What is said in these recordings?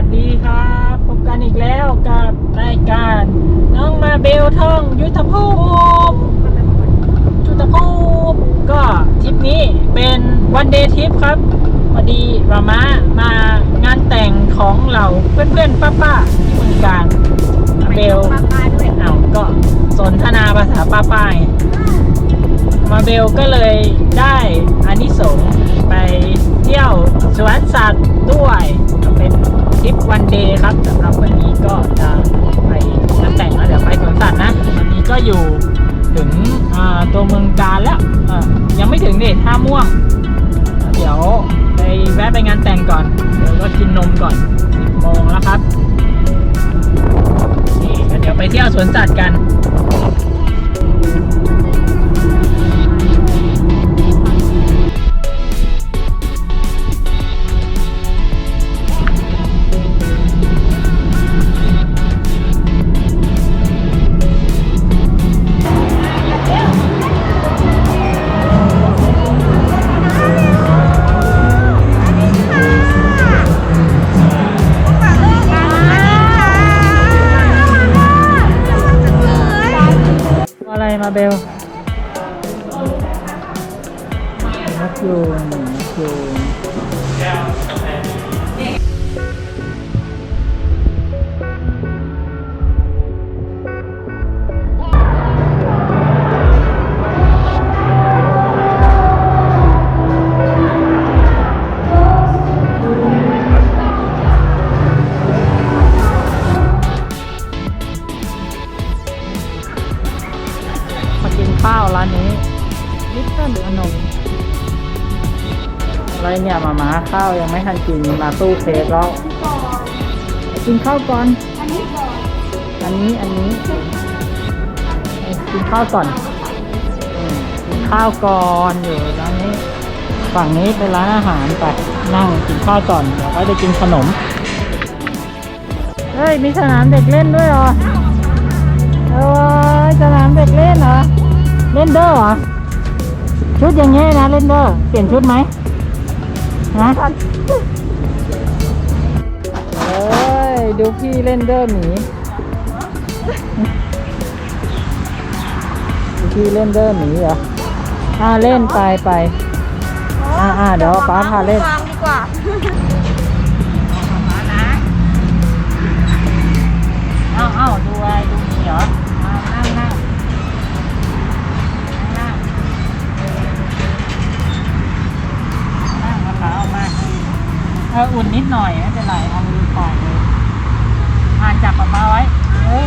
วัสดีครับพบกันอีกแล้วกับรายการน้องมาเบลท่องยุทธภูมิยุทธภูมิก็ทริปนี้เป็นวันเดย์ทริปครับพอดีมามามางานแต่งของเราเพื่อนๆป้าๆที่เมืองการมาเบลป้าป้าด้วยเอาก็สนทนาภาษาป้าๆไงมาเบลก็เลยได้อานิสงส์ไปเที่ยว เดย์ครับสำหรับวันนี้ก็จะไปงานแต่งแล้วเดี๋ยวไปสวนสัตว์นะ วันนี้ก็อยู่ถึงตัวเมืองการแล้วยังไม่ถึงดิท่าม่วง เดี๋ยวไปแวะไปงานแต่งก่อน เดี๋ยวก็กินนมก่อน10โมงแล้วครับนี่เดี๋ยวไปเที่ยวสวนสัตว์กัน ข้าวยังไม่ทันกินมาตู้เค้กแล้วกินข้าวก่อน อันนี้ก่อนอันนี้อันนี้กินข้าวก่อนกินข้าวก่อนอยู่ร้านนี้ฝั่งนี้เป็นร้านอาหารไปนั่งกินข้าวก่อนเดี๋ยวก็จะกินขนมเฮ้ยมีสนามเด็กเล่นด้วยเหรอเออสนามเด็กเล่นเหรอเล่นเด้อเหรอชุดอย่างเงี้ยนะเล่นเด้อเปลี่ยนชุดไหม ฮะเอ้ยดูพี่เล่นเด้อหมีพี่เล่นเดินหนีเหรออ่าเล่นไปไปอ่าอ่าเดี๋ยวป้าพาเล่น วาง อออุ่นนิดหน่อยไม่เป็นไรเอามือปอกเลยอ่านจับปากมาไว้เฮ้ย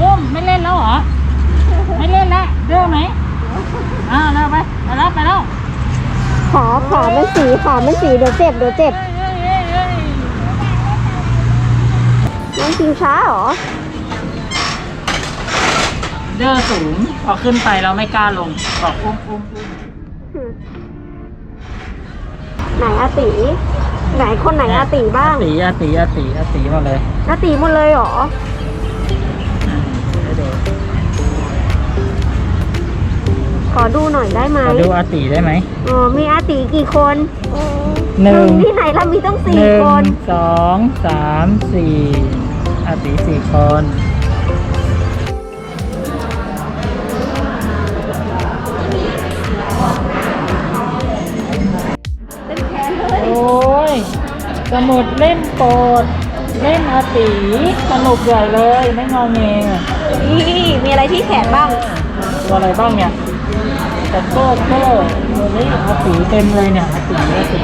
อุ้มไม่เล่นแล้วเหรอ ไม่เล่นแล้วเด้อไหมอ่าเร็วไปไปแล้วไปแล้วขาขาไม่สีขาไม่สีเดี๋ยวเจ็บเดี๋ยวเจ็บเฮ้ยเฮ้ยเฮ้ยเฮ้ยนั่งชิงช้าเหรอ เด้อสูงพอขึ้นไปเราไม่กล้าลงบอกอุ้มอุ้มอุ้มไหนอาตี ไหนคนไหนอาตีบ้างอาตีอาตีอาตีอาตีมาเลยอาตีหมดเลยเหรออ่าเดี๋ยวขอดูหน่อยได้ไหมขอดูอาตีได้ไหมอ๋อมีอาตีกี่คนหนึ่งที่ไหนเรามีต้องหสี่นึ่คงนสองสามสี่อาตีสี่คน มุดเล่นโปรดเล่นอาตีสนุกใหญ่เลยไม่งอเงงอะนี่มีอะไรที่แขนบ้าง ตัวอะไรบ้างเนี่ยแต่โก้โก้เมลี่อาตีเต็มเลยเนี่ยอาตีอาตี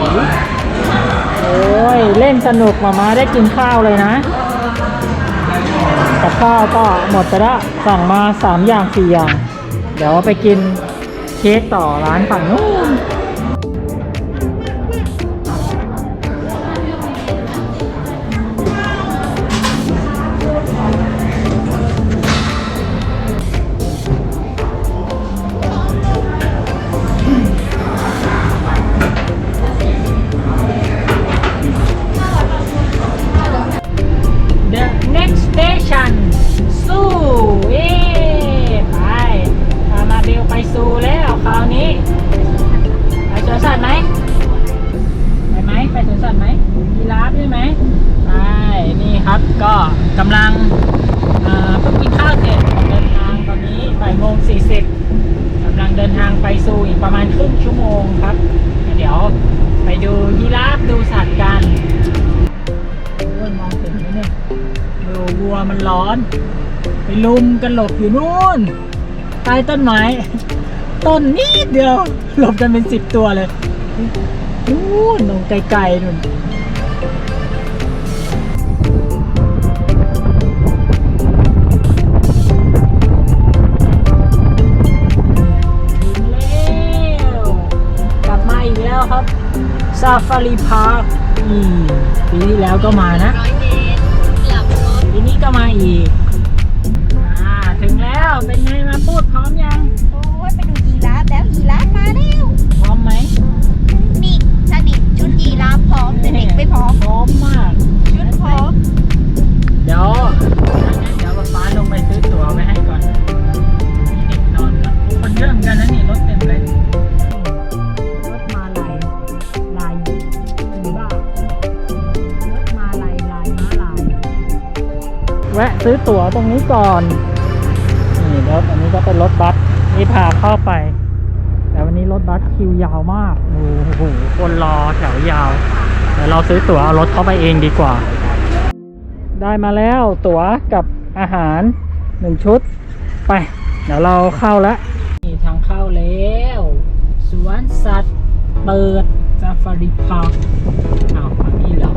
โอ้ยเล่นสนุกมามาได้กินข้าวเลยนะกับข้าวก็หมดไปแล้วสั่งมาสามอย่างสี่อย่าง เดี๋ยวไปกินเค้กต่อร้านฝั่งนู้น หลบอยู่นู่นใต้ต้นไม้ ต้นนิดเดียว หลบกันเป็นสิบตัวเลยนู่นตรงไกลๆนู่นถึงแล้วกลับมาอีกแล้วครับซาฟารีพาร์คนี่ปีที่แล้วก็มานะร้อยเมตรกลับรถปีนี้ก็มาอีกอ่า ถึงแล้วเป็นไงมาพูดพร้อมยัง โอ้ยไปดูยีราฟแล้วยีราฟมาแล้วพร้อมไหมนี่สนิทชุดยีราฟพร้อมแต่เด็กไม่พร้อม พร้อมมาก ชุดพร้อม เดี๋ยวถ้างั้นเดี๋ยวป๊าป๊าลงไปซื้อตั๋วไว้ให้ก่อนมีเด็กนอนก่อนคนเยอะเหมือนกันนะนี่รถเต็มเลยรถมาลายลายหรือบ้ารถมาลายลายม้าลายแวะซื้อตั๋วตรงนี้ก่อนนี่รถอันนี้ ก็เป็นรถบัสนี่พาเข้าไป แต่วันนี้รถบัสคิวยาวมากโอ้โหคนรอแถวยาวเดี๋ยวเราซื้อตั๋วเอารถเข้าไปเองดีกว่า ได้มาแล้วตั๋วกับอาหารหนึ่งชุด ไป เดี๋ยวเราเข้าแล้วนี่ทางเข้าแล้วสวนสัตว์เปิดซาฟารีพาร์คอ้าวอันนี้เหรอ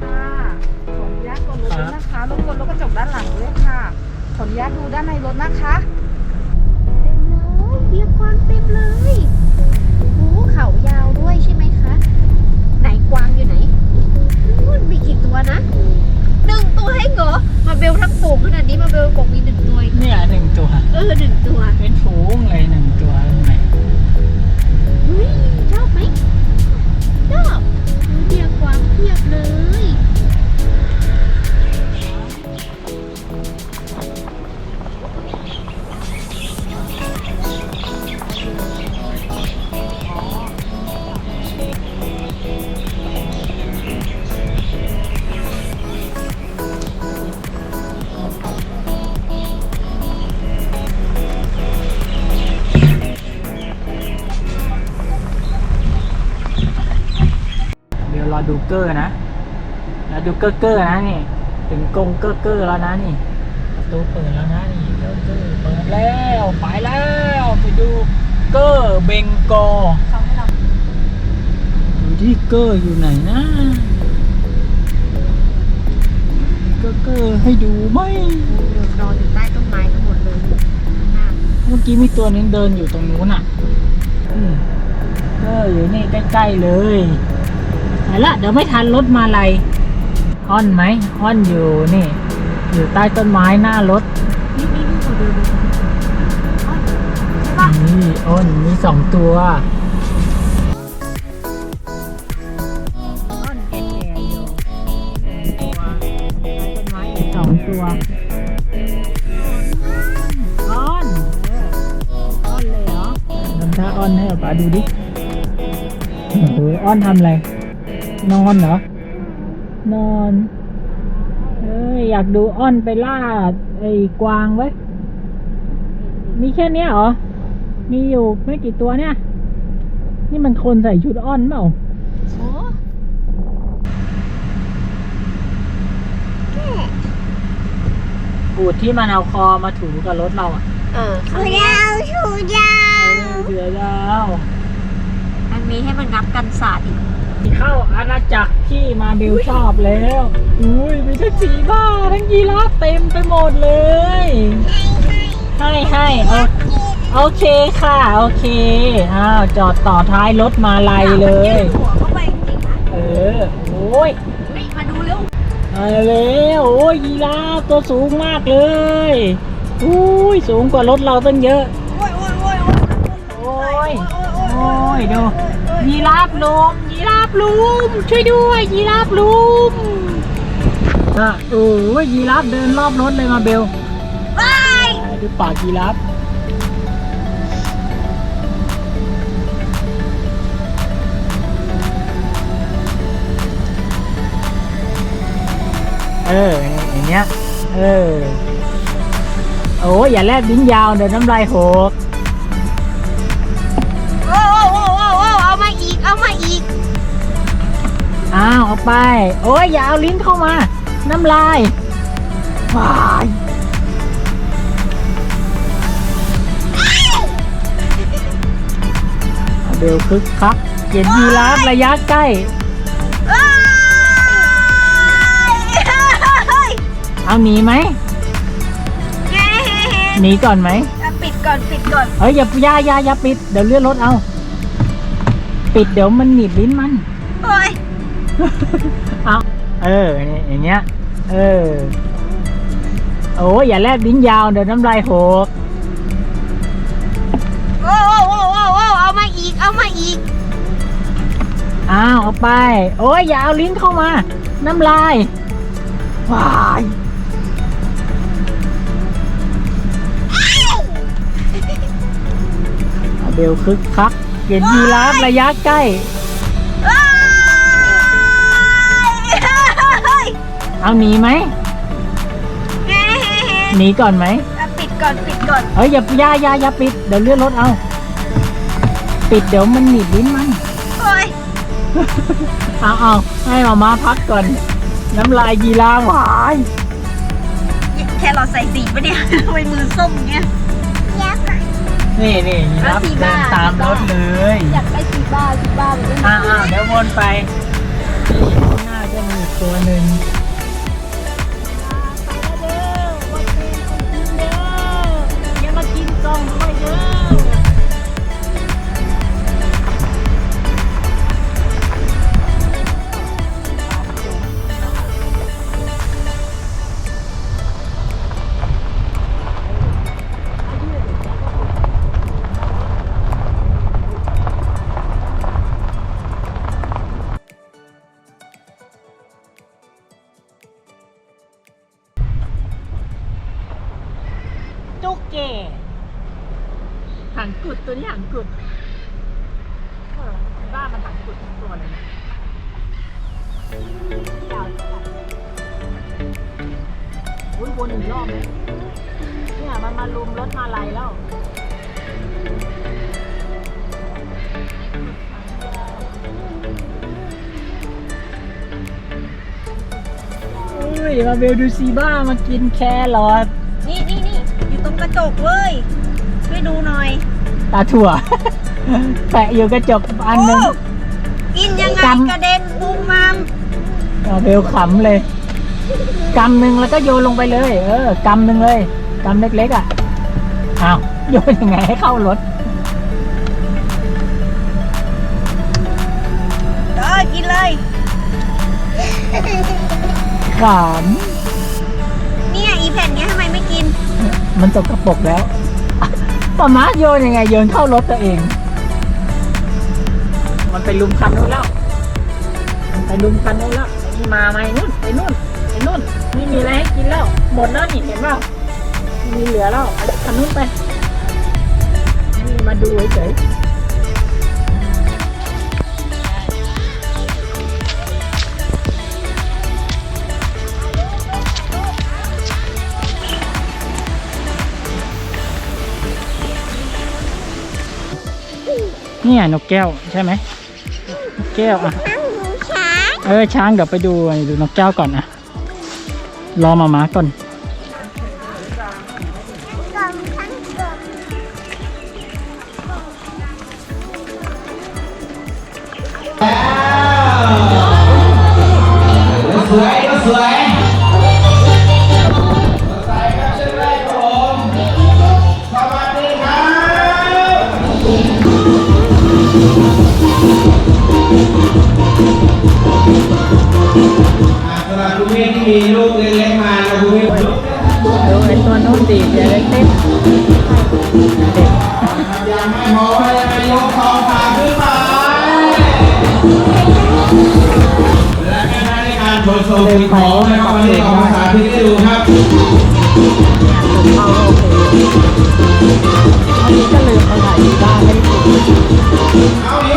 ค่ะขออนุญาตกดรถด้วยนะคะรบกวนรถกระจกด้านหลังด้วยค่ะข ออนุญาตดูด้านในรถนะคะเต็มเลยเบียร์กวางเต็มเลยโอ้เขายาวด้วยใช่ไหมคะ ไหนกวางอยู่ไหนนู่นมีกี่ตัวนะหนึ่งตัวให้เหรอมาเบลทั้งฝูงขนาดนี้มาเบลบอกมีหนึ่งตัวเองเนี่ยหนึ่งตัว เออหนึ่งตัว เป็นฝูงเลยหนึ่งตัว ดูเกอร์เกอร์นะนี่ ถึงกรงเกอร์เกอร์แล้วนะนี่ประตูเปิดแล้วนะนี่เกอร์เกอร์เปิดแล้วไปแล้วไปดูเกอร์เบงกอเขาให้เราดูที่เกอร์อยู่ไหนนะเกอร์เกอร์ให้ดูไหมนอนอยู่ใต้ต้นไม้ทั้งหมดเลยน่าเมื่อกี้มีตัวนึงเดินอยู่ตรงนู้นอะอืมเกอร์อยู่นี่ใกล้ๆเลยไหนละเดี๋ยวไม่ทันรถมาลัย อ้อนไหมอ้อนอยู่นี่ อยู่ใต้ต้นไม้หน้ารถ นี่นี่นี่ดูดูดูใช่ปะนี่อ้นมีสองตัวอ้อนแก่ๆอยู่สองตัวอ้อนอ้อนเลยเหรอทำท่าอ้อนให้ป๊าดูดิโอ้โหอ้อนทำอะไรนอนเหรอ นอน เอ้ยอยากดูอ้อนไปล่าไอ้กวางไว้ยมีแค่เนี้ยเหรอ มีอยู่ไม่กี่ตัวเนี่ย นี่มันคนใส่ชุดอ้อนเปล่าโอ้แก่บูดที่มันเอาคอมาถูกับรถเราอะเออชูยาวชูยาเอวอเสือยาวอันนี้ให้มันงับกันศาสตร์อีก เข้าอาณาจักรที่มาเบลชอบแล้ว อุ้ยมีทั้งสีบ้าทั้งยีราฟเต็มไปหมดเลย ให้ให้เอาโอเคค่ะ โอเค อ้าว จอดต่อท้ายรถมาลัยเลยมันหัวเข้าไปจริงๆนะเออ โอ้ยเฮ้ยมาดูเร็วมาแล้วโอ้ยยีราฟตัวสูงมากเลยอุ้ย สูงกว่ารถเราตั้งเยอะ โอ้ยโอ้ยโอ้ยโอ้ยโอ้ยโอ้ ยดูยีราฟลุมยีราฟลุมช่วยด้วยยีราฟลุมอะโอ้ยยีราฟเดินรอบรถเลยมาเบลไปดูปากยีราฟเอออย่างเงี้ยเออโอ้ยอย่าแลบลิ้นยาวเดี๋ยวน้ำลายหก ไป โอ้ยอย่าเอาลิ้นเข้ามา น้ำลายว้ายเบลคึกคักเห็นยีราฟระยะใกล้ เอาหนีไหมหนีก่อนไหมปิดก่อนปิดก่อนเฮ้ยอย่าอย่าอย่าอย่าปิด เดี๋ยวเลื่อนรถเอา ปิดเดี๋ยวมันหนีบลิ้นมันโอ้ย เอาเออเนี่ยอย่างเงี้ย เออ โอ้ยอย่าแลบลิ้นยาวเดี๋ยวน้ำลายหกโอ้โอ้โอ้โอ้โอ้เอามาอีก เอามาอีก อ้าวเอาไป โอ้ยอย่าเอาลิ้นเข้ามา น้ำลายว้ายเอาเบลคึกคักเห็นยีราฟระยะใกล้ เอาหนีไหมหนีก่อนไหมปิดก่อนปิดก่อนเฮ้ยอย่าอย่าอย่าอย่าปิดเดี๋ยวเลื่อนรถเอา ปิดเดี๋ยวมันหนีบลิ้นมัน โอ้ยเอาเอาให้มามาพักก่อน น้ำลายยีราฟหวายแค่เราใส่สีปะเนี่ยทำไมมือส้มอย่างเงี้ยยักษ์นี่นี่ยีราฟเอาสีเดิบ้า นตามรถเลยอยากได้สีบ้าสีบ้าเลยอ่าอ่าเดี๋ยววนไปนี่ข้างหน้าจะมีอีกตัวหนึ่ง ย มาเบลดูซีบ้ามากินแครอทนี่นี่นี่อยู่ตรงกระจกเว้ย ช่วยดูหน่อย ตาถั่ว แปะอยู่กระจกอันหนึ่งโกินยังไงกำกระเด็นบุ้มมามมาเบลขำเลยกำหนึ่งแล้วก็โยนลงไปเลย เออกำหนึ่งเลยกำเล็กๆอะอ้าวโยนยังไงให้เข้ารถ ขเนี่ยอีแผ่นเนี้ยทำไมไม่กินำมันจกกระปรกแล้วปามาโยนยังไงโยนเข้ารถตัวเอง มันไปลุมคันนู้นแล้ว มันไปลุมคันนู้นแล้วไอ้นี่มาไหมนู่นไปนู่นไปนู่นไม่มีอะไรให้กินแล้วหมดแล้วนี่เห็นเปล่าไม่มีเหลือแล้วเอาคันนู้นไปนี่มาดูเฉย นี่ยนกแก้วใช่ไหมนกแก้วอะช้าเออช้างเดี๋ยวไปดูดูนกแก้วก่อนนะรอมามาก่อน ม่ที่มีลูกเล็กๆมาคุณพี่ดูไอ้ตัวนู้นดิเดี๋ยวเล็กเด็กยังไม่พอยังไม่ยกคอขาขึ้นไปและแม่ท่านในการโชว์โชว์ของนะครับวันนี้ขอภาษาที่ได้ดูครับเข้าโอเคอันนี้ก็ลืมไปไหนอยู่บ้านไม่ได้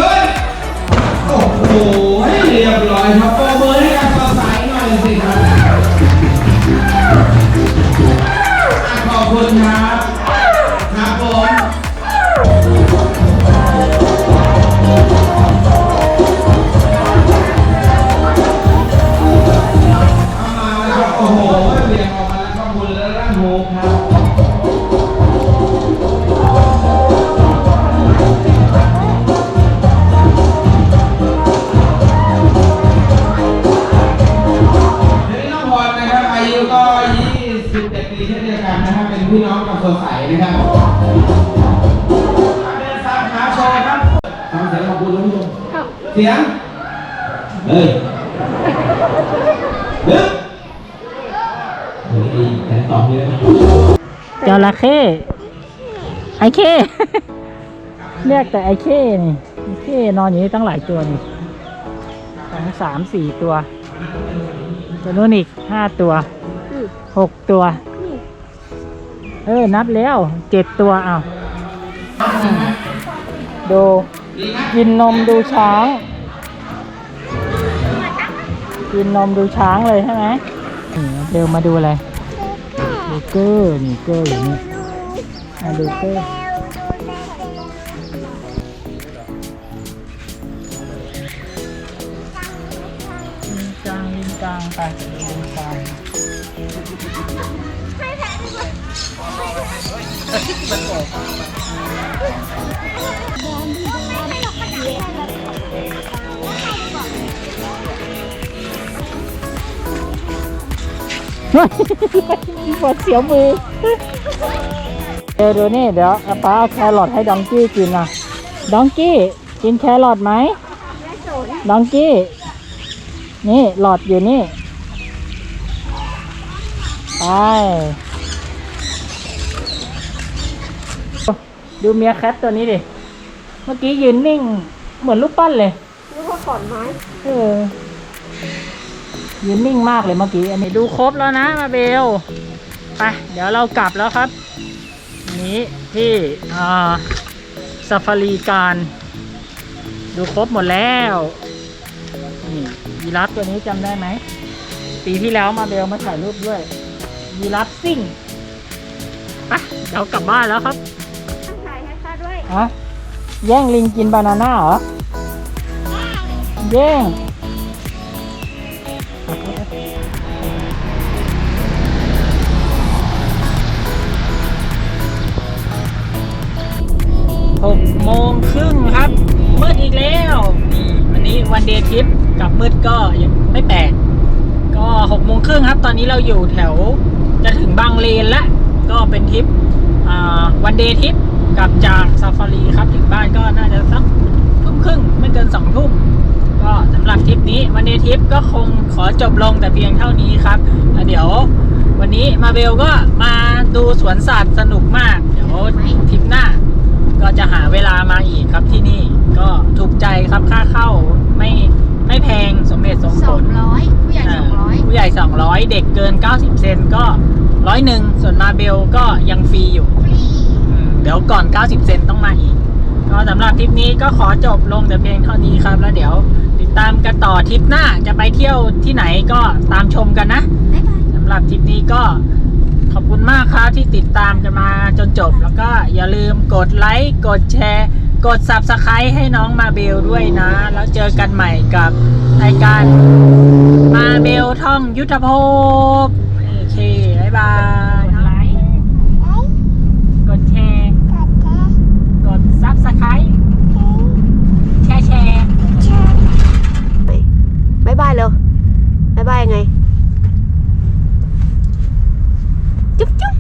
เสียงเฮ้ยเฮ้ยเฮ้ยแขนตอบเยอะจระเข้ไอเข้เรียกแต่ไอเข้นี่ไอเข้นอนอยู่นี่ตั้งหลายตัวนี่สองสามสี่ตัว ตัวนู้นอีกห้าตัวหกตัว เออ นับแล้วเจ็ดตัวเอ้าดู กินนมดูช้าง กินนมดูช้างเลยใช่ไหมนี่เดี๋ยวมาดูอะไรดูเกอร์นี่เกอร์อยู่นี่มาดูเกอร์ลิงกลางลิงกลางไปลิงกลาง ปวดเสียวมือเดี๋ยวดูนี่เดี๋ยวอาป้าเอาแครอทให้ดองกี้กินนะดองกี้กินแครอทไหมดองกี้ นี่หลอดอยู่นี่ ไป ดูเมียแคทตัวนี้ดิ เมื่อกี้ยืนนิ่ง เหมือนลูกปั้นเลยนึกว่าขอนไม้เออยืนนิ่งมากเลยเมื่อกี้ อันนี้ดูครบแล้วนะมาเบล ไป เดี๋ยวเรากลับแล้วครับ นี้ที่อ่าซาฟารีการ ดูครบหมดแล้ว นี่ยีราฟตัวนี้จำได้ไหม ปีที่แล้วมาเบลมาถ่ายรูปด้วยยีราฟซิ่งไปเดี๋ยวกลับบ้านแล้วครับต้องถ่ายให้ข้าด้วยฮะ แย่งลิงกินบานาน่าเหรอ แย่ง หกโมงครึ่งครับ มืดอีกแล้วนี่วันนี้วันเดย์ทริปกับมืดก็ยังไม่แปลก ก็หกโมงครึ่งครับ ตอนนี้เราอยู่แถวจะถึงบางเลนแล้ว ก็เป็นทริปวันเดย์ทริปกลับจากซาฟารีครับถึงบ้านก็น่าจะสักทุ่มครึ่งไม่เกินสองทุ่ม ก็สำหรับทริป นี้วันเดย์ทริปก็คงขอจบลงแต่เพียงเท่านี้ครับแล้วเดี๋ยววันนี้มาเบลก็มาดูสวนสัตว์สนุกมาก เดี๋ยวทริปหน้า ก็จะหาเวลามาอีกครับที่นี่ก็ถูกใจครับค่าเข้าไม่ไม่แพงสมเหตุสมสผองลร้อยผู้ใหญ่สองร้อยผู้ใหญ่200เด็กเกิน90เซนก็ร้อยหนึ่งส่วนมาเบลก็ยังฟรีอยู่ฟรีอืมเดี๋ยวก่อน 90 เซนต้องมาอีกก็สำหรับทริปนี้ก็ขอจบลงแต่เพียงเท่านี้ครับแล้วเดี๋ยว ติดตามกันต่อทริปหน้าจะไปเที่ยวที่ไหนก็ตามชมกันนะบ๊ายบาย สำหรับทริปนี้ก็ขอบคุณมากครับที่ติดตามกันมาจนจบ แล้วก็อย่าลืมกดไลค์กดแชร์ กด Subscribe ให้น้องมาเบลด้วยนะ แล้วเจอกันใหม่กับรายการมาเบลท่องยุทธภพโอเคบ๊ายบายไลค์ กดแชร์ กด Subscribe แชร์แชร์ บ๊ายบายเร็วบายบายไง จุ๊บจุ๊บ